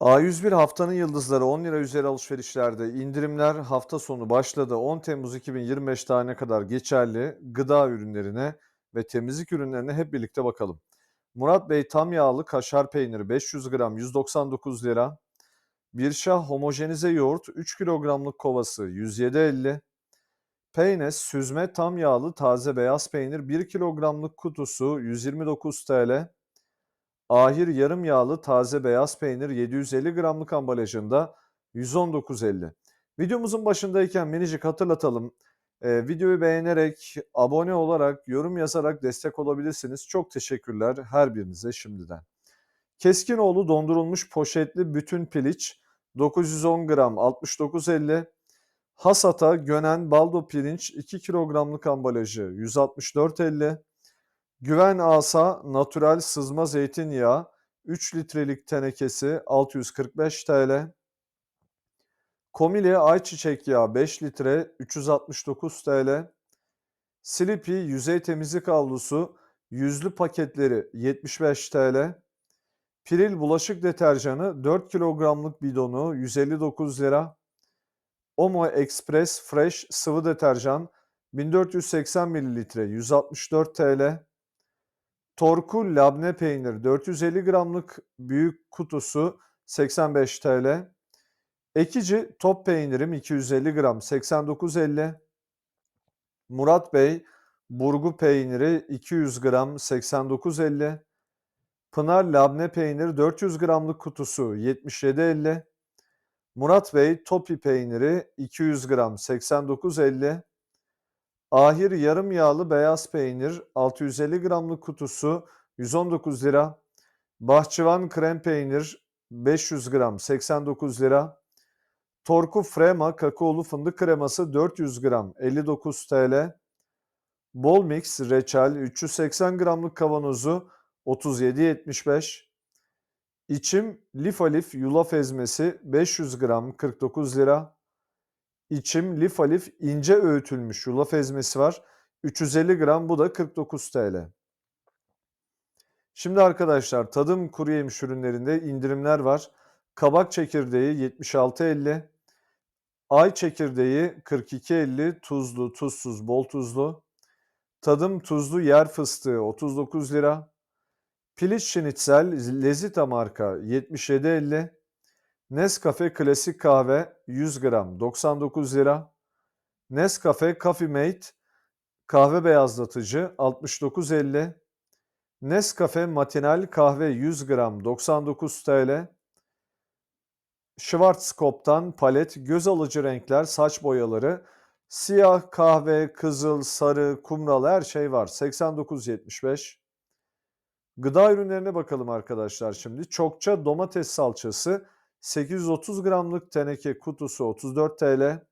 A101 haftanın yıldızları 10 lira üzeri alışverişlerde indirimler hafta sonu başladı. 10 Temmuz 2025 tarihine kadar geçerli gıda ürünlerine ve temizlik ürünlerine hep birlikte bakalım. Murat Bey tam yağlı kaşar peyniri 500 gram 199 lira. Birşah homojenize yoğurt 3 kilogramlık kovası 107.50. Peynes süzme tam yağlı taze beyaz peynir 1 kilogramlık kutusu 129 TL. Ahir yarım yağlı taze beyaz peynir 750 gramlık ambalajında 119.50. Videomuzun başındayken minicik hatırlatalım. Ee, videoyu beğenerek, abone olarak, yorum yazarak destek olabilirsiniz. Çok teşekkürler her birinize şimdiden. Keskinoğlu dondurulmuş poşetli bütün piliç 910 gram 69.50. Hasata Gönen Baldo pirinç 2 kilogramlık ambalajı 164.50. Güven Asa Natural Sızma Zeytinyağı 3 litrelik tenekesi 645 TL. Komile Ayçiçek Yağı 5 litre 369 TL. Slippy Yüzey Temizlik Havlusu yüzlü paketleri 75 TL. Piril bulaşık deterjanı 4 kilogramlık bidonu 159 lira. Omo Express Fresh sıvı deterjan 1480 mililitre 164 TL. Torku labne peynir 450 gramlık büyük kutusu 85 TL. Ekici top peynirim 250 gram 89.50. Murat Bey burgu peyniri 200 gram 89.50. Pınar labne peynir 400 gramlık kutusu 77.50. Murat Bey topi peyniri 200 gram 89.50. Ahir yarım yağlı beyaz peynir 650 gramlık kutusu 119 lira. Bahçıvan krem peynir 500 gram 89 lira. Torku Frema kakaolu fındık kreması 400 gram 59 TL. Bol Mix reçel 380 gramlık kavanozu 37.75. İçim lif alif yulaf ezmesi 500 gram 49 lira. İçim lif alif ince öğütülmüş yulaf ezmesi var. 350 gram bu da 49 TL. Şimdi arkadaşlar tadım kuru yemiş ürünlerinde indirimler var. Kabak çekirdeği 76.50. Ay çekirdeği 42.50 tuzlu, tuzsuz, bol tuzlu. Tadım tuzlu yer fıstığı 39 lira. Piliç şinitsel Lezita marka 77.50. Nescafe klasik kahve 100 gram 99 lira. Nescafe Coffee Mate kahve beyazlatıcı 69.50. Nescafe matinal kahve 100 gram 99 TL. Schwarzkopf'tan palet göz alıcı renkler saç boyaları siyah, kahve, kızıl, sarı, kumral her şey var 89.75. Gıda ürünlerine bakalım arkadaşlar şimdi. Çokça domates salçası 830 gramlık teneke kutusu 34 TL.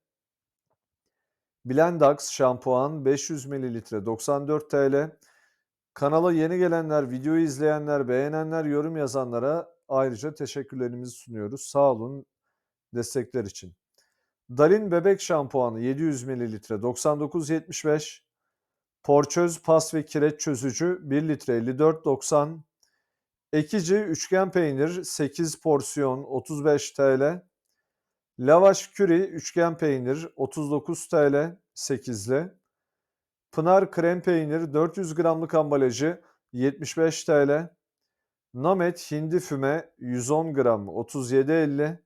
Blendax şampuan 500 mililitre 94 TL. Kanala yeni gelenler, videoyu izleyenler, beğenenler, yorum yazanlara ayrıca teşekkürlerimizi sunuyoruz. Sağ olun destekler için. Dalin bebek şampuanı 700 mililitre 99.75. Porçöz pas ve kireç çözücü 1 litre 54.90. Ekici üçgen peynir 8 porsiyon 35 TL. Lavaş küri üçgen peynir 39 TL 8'li. Pınar krem peynir 400 gramlık ambalajı 75 TL. Namet hindi füme 110 gram 37.50.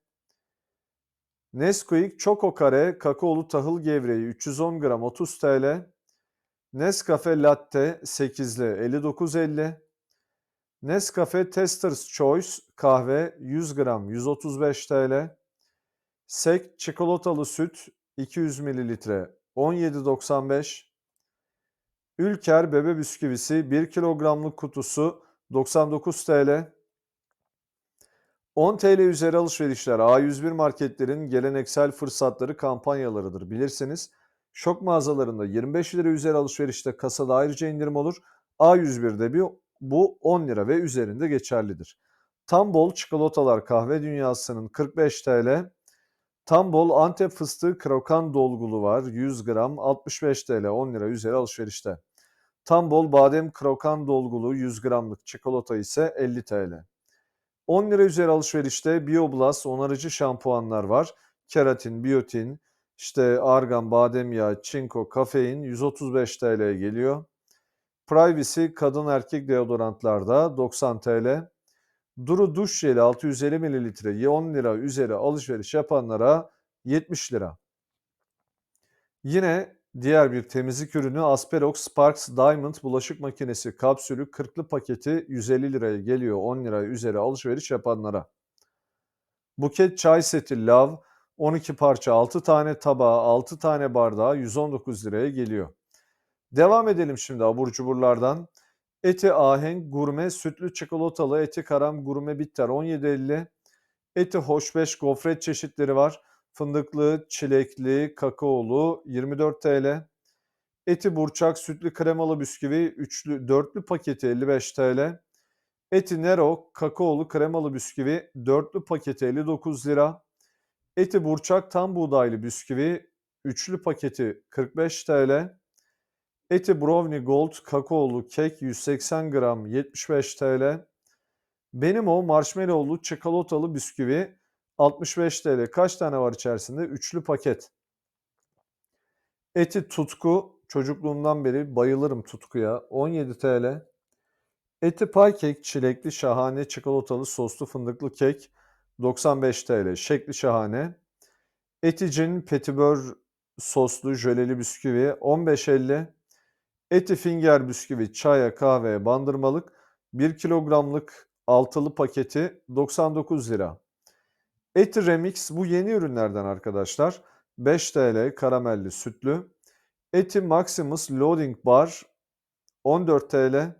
Nesquik Choco Kare kakaolu tahıl gevreği 310 gram 30 TL. Nescafe Latte 8'li 59.50. Nescafe Testers Choice kahve 100 gram 135 TL. Sek çikolatalı süt 200 mililitre 17.95. Ülker bebe bisküvisi 1 kilogramlık kutusu 99 TL. 10 TL üzeri alışverişler A101 marketlerin geleneksel fırsatları kampanyalarıdır bilirsiniz. Şok mağazalarında 25 lira üzeri alışverişte kasada ayrıca indirim olur. A101'de bir, bu 10 lira ve üzerinde geçerlidir. Tam bol çikolatalar kahve dünyasının 45 TL. Tam bol Antep fıstığı krokan dolgulu var 100 gram 65 TL 10 lira üzeri alışverişte. Tam bol badem krokan dolgulu 100 gramlık çikolata ise 50 TL. 10 lira üzeri alışverişte Bioblast onarıcı şampuanlar var. Keratin, biyotin, işte argan, badem yağı, çinko, kafein 135 TL'ye geliyor. Privacy kadın erkek deodorantlarda 90 TL. Duru duş jeli 650 mililitre 10 lira üzeri alışveriş yapanlara 70 lira. Yine diğer bir temizlik ürünü Asperox Sparks Diamond bulaşık makinesi kapsülü 40'lı paketi 150 liraya geliyor 10 lira üzeri alışveriş yapanlara. Buket çay seti Love 12 parça 6 tane tabağı 6 tane bardağı 119 liraya geliyor. Devam edelim şimdi abur cuburlardan. Eti ahenk gurme sütlü çikolatalı eti karam gurme bitter 17.50. Eti hoşbeş gofret çeşitleri var. Fındıklı, çilekli, kakaolu 24 TL. Eti burçak sütlü kremalı bisküvi üçlü dörtlü paketi 55 TL. Eti Nero kakaolu kremalı bisküvi dörtlü paketi 59 lira. Eti burçak tam buğdaylı bisküvi üçlü paketi 45 TL. Eti Brownie Gold kakaolu kek 180 gram 75 TL. Benim o marshmallowlu çikolatalı bisküvi 65 TL. Kaç tane var içerisinde? Üçlü paket. Eti tutku çocukluğumdan beri bayılırım tutkuya 17 TL. Eti pay kek çilekli şahane çikolatalı soslu fındıklı kek 95 TL. Şekli şahane. Eticin petibör soslu jöleli bisküvi 15.50. Eti finger bisküvi çaya kahveye bandırmalık 1 kilogramlık altılı paketi 99 lira. Eti Remix bu yeni ürünlerden arkadaşlar. 5 TL karamelli sütlü. Eti Maximus Loading Bar 14 TL.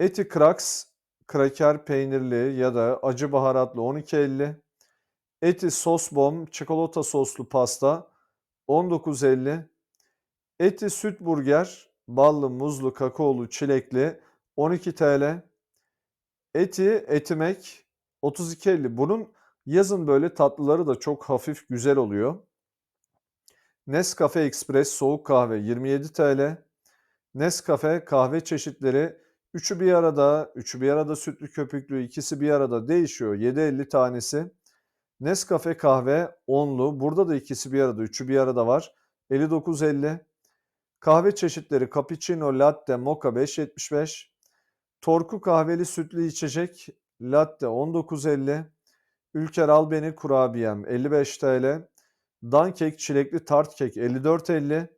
Eti Krax kraker peynirli ya da acı baharatlı 12.50. Eti Sos Bomb çikolata soslu pasta 19.50. Eti süt burger ballı, muzlu, kakaolu, çilekli 12 TL. Eti etimek 32.50. Bunun yazın böyle tatlıları da çok hafif güzel oluyor. Nescafe Express soğuk kahve 27 TL. Nescafe kahve çeşitleri üçü bir arada, üçü bir arada sütlü köpüklü, ikisi bir arada değişiyor. 7.50 tanesi. Nescafe kahve onlu. Burada da ikisi bir arada, üçü bir arada var. 59.50. Kahve çeşitleri cappuccino, latte, mocha 5.75. Torku kahveli sütlü içecek latte 19.50. Ülker Albeni kurabiyem 55 TL. Dankek çilekli tart kek 54.50.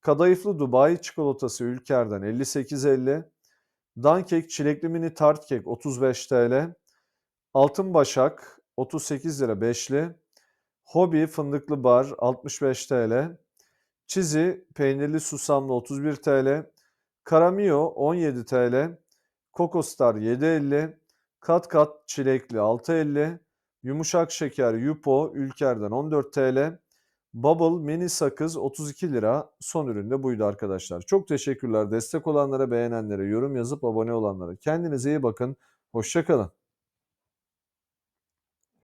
Kadayıflı Dubai çikolatası Ülker'den 58.50. Dankek çilekli mini tart kek 35 TL. Altın Başak 38 lira beşli. Hobi fındıklı bar 65 TL. Çizi peynirli susamlı 31 TL. Karamio 17 TL. Kokostar 7.50. Kat kat çilekli 6.50. Yumuşak şeker Yupo Ülker'den 14 TL. Bubble mini sakız 32 lira. Son ürün de buydu arkadaşlar. Çok teşekkürler destek olanlara, beğenenlere, yorum yazıp abone olanlara. Kendinize iyi bakın. Hoşçakalın.